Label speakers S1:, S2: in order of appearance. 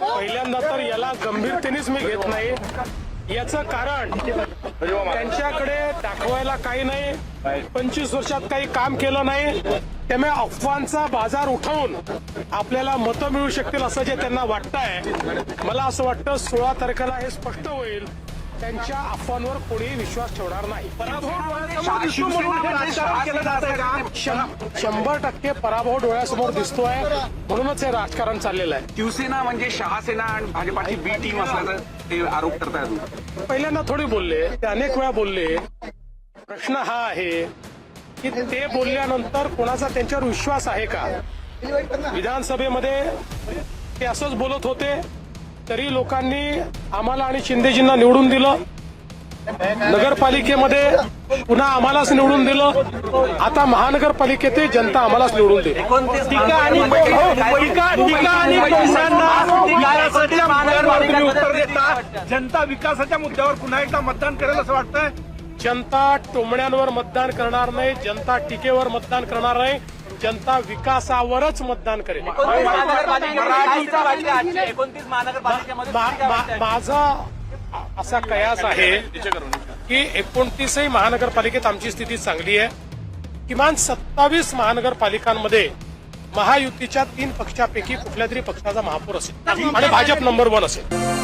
S1: पहिल्यांदा तर याला गंभीरतेनेच मी घेत नाही. याचं कारण त्यांच्याकडे दाखवायला काही नाही. पंचवीस वर्षात काही काम केलं नाही. त्यामुळे अफवांचा बाजार उठवून आपल्याला मतं मिळू शकतील असं जे त्यांना वाटतंय. मला असं वाटतं सोळा तारखेला हे स्पष्ट होईल. त्यांच्या अफवांवर कोणीही विश्वास ठेवणार नाही. शंभर टक्के पराभव डोळ्यासमोर दिसतोय. म्हणूनच हे राजकारण चाललेलं आहे.
S2: शिवसेना म्हणजे शहासेना आणि भाजपाची बी टीम असल्याचं ते आरोप करतायत.
S1: पहिल्यांदा थोडी बोलले. ते अनेक वेळा बोलले. प्रश्न हा आहे की ते बोलल्यानंतर कोणाचा त्यांच्यावर विश्वास आहे का? विधानसभेमध्ये ते असंच बोलत होते. तरी लोकांनी आम्हाला आणि शिंदेजींना निवडून दिलं. नगरपालिकेमध्ये पुन्हा आम्हालाच निवडून दिलं. आता महानगरपालिकेत जनता आम्हालाच निवडून
S3: न्यायासाठी तुम्ही उत्तर देता. जनता विकासाच्या मुद्द्यावर पुन्हा एकदा मतदान करेल असं वाटतंय.
S1: जनता टोमण्यांवर मतदान करणार नाही. जनता टीकेवर मतदान करणार नाही. जनता विकासावरच मतदान करेल. माझा असा कयास आहे की एकोणतीसही महानगरपालिकेत आमची स्थिती चांगली आहे. किमान सत्तावीस महानगरपालिकांमध्ये महायुतीच्या तीन पक्षापैकी कुठल्या तरी पक्षाचा महापौर असेल. आणि भाजप नंबर वन असेल.